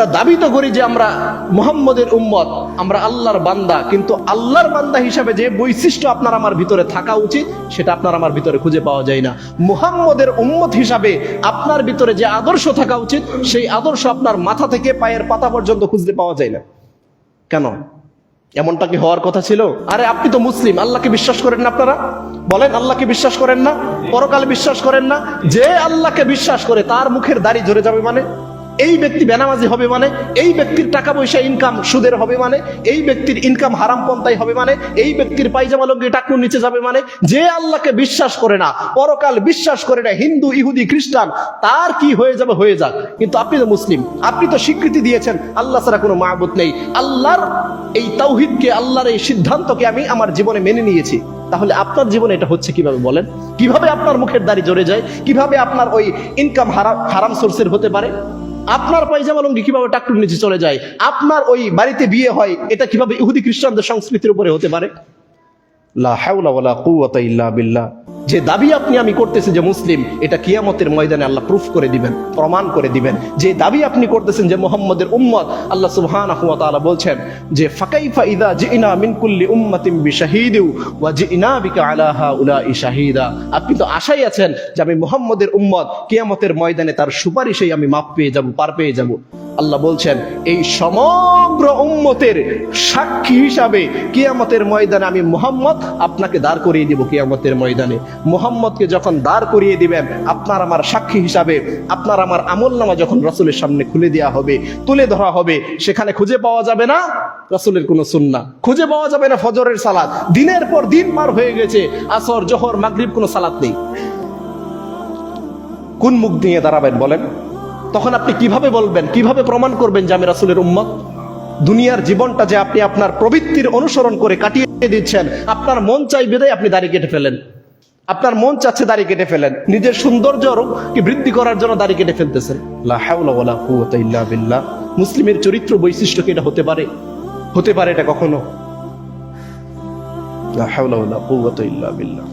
আমরা দাবি তো করি যে আমরা মোহাম্মদের উম্মত, আমরা আল্লাহর বান্দা, কিন্তু আল্লাহর বান্দা হিসাবে যে বৈশিষ্ট্য আপনার আমার ভিতরে থাকা উচিত, সেটা আপনার আমার ভিতরে খুঁজে পাওয়া যায় না। মুহাম্মদের উম্মত হিসাবে আপনার ভিতরে যে আদর্শ থাকা উচিত, সেই আদর্শ আপনার মাথা থেকে পায়ের পাতা পর্যন্ত খুঁজতে পাওয়া যায় না। কেন? এমনটা কি হওয়ার কথা ছিল? আরে, আপনি তো মুসলিম, আল্লাহকে বিশ্বাস করেন না আপনারা? বলেন, আল্লাহকে বিশ্বাস করেন না? পরকালে বিশ্বাস করেন না? যে আল্লাহকে বিশ্বাস করে, তার মুখের দাড়ি ঝরে যাবে মানে? এই ব্যক্তি বেনামাজি হবে মানে এই ব্যক্তির টাকা পয়সা ইনকাম সুদের হবে মানে এই ব্যক্তির ইনকাম হারাম পন্থাই হবে মানে এই ব্যক্তির পাইজামা লঙ্গি টাকুর নিচে যাবে মানে যে আল্লাহকে বিশ্বাস করে না, পরকাল বিশ্বাস করে না, হিন্দু, ইহুদি, খ্রিস্টান, তার কি হয়ে যাবে, হয়ে যাক। কিন্তু আপনি তো মুসলিম, আপনি তো স্বীকৃতি দিয়েছেন, আল্লাহ ছাড়া কোনো মাহবুত নেই। আল্লাহর এই তাওহিদকে, আল্লাহর এই সিদ্ধান্তকে আমি আমার জীবনে মেনে নিয়েছি। তাহলে আপনার জীবনে এটা হচ্ছে কীভাবে বলেন? কীভাবে আপনার মুখের দাড়ি জড়ে যায়? কীভাবে আপনার ওই ইনকাম হারাম হারাম সোর্সের হতে পারে? আপনার পায়জামা লুঙ্গি কীভাবে টাকটুর নিচে চলে যায়? আপনার ওই বাড়িতে বিয়ে হয়, এটা কীভাবে ইহুদি খ্রিস্টানদের সংস্কৃতির উপরে হতে পারে? লা হাউলা বিল্লাহ। যে দাবি আপনি আমি করতেছেন যে মুসলিম, এটা কিয়ামতের ময়দানে আল্লাহ প্রুফ করে দিবেন, প্রমাণ করে দিবেন। যে দাবি আপনি করতেছেন যে মোহাম্মদের উম্মত, আল্লাহ সুবহানাহু ওয়া তাআলা বলছেন যে, ফাকাইফা ইদা জিনা মিন কুল্লি উম্মাতিন বিশাহিদিউ ওয়া জিনা বিকা আলা হাউলাই শাহিদা। আপনি তো আশাই আছেন যে আমি মোহাম্মদের উম্মত, কিয়ামতের ময়দানে তার সুপারিশেই আমি মাপ পেয়ে যাব, পার পেয়ে যাব। আল্লাহ বলছেন, এই সমগ্র উম্মতের সাক্ষী হিসাবে কিয়ামতের ময়দানে আমি মোহাম্মদ আপনাকে দাঁড় করিয়ে দিব কিয়ামতের ময়দানে। মোহাম্মদকে যখন দাঁড় করিয়ে দিবেন, আপনার আমার সাক্ষী হিসাবে, আপনার আমার আমল নামা যখন রসুলের সামনে খুলে দেওয়া হবে, তুলে ধরা হবে, সেখানে খুঁজে পাওয়া যাবে না রসুলের কোনো সুন্না। খুঁজে পাওয়া যাবে না ফজরের সালাদ দিনের পর দিন মার হয়ে গেছে, আসর, জোহর, মাগরিব কোনো সালাত নেই। কোন মুখ দিয়ে দাঁড়াবেন বলেন? তখন আপনি কীভাবে বলবেন, কীভাবে প্রমাণ করবেন যে আমি রাসুলের উম্মত? দুনিয়ার জীবনটা যে আপনি আপনার প্রবৃত্তির অনুসরণ করে কাটিয়ে দিচ্ছেন, আপনার মন চাই বেদে আপনি দাড়ি কেটে ফেলেন। আপনার মন চাচ্ছে দাড়ি কেটে ফেলেন। নিজের সৌন্দর্য কি বৃদ্ধি করার জন্য দাড়ি কেটে ফেলতেছেন? মুসলিমের চরিত্র বৈশিষ্ট্য কি এটা হতে পারে? হতে পারে এটা কখনো? লা হাওলা ইল্লা বিল্লাহ।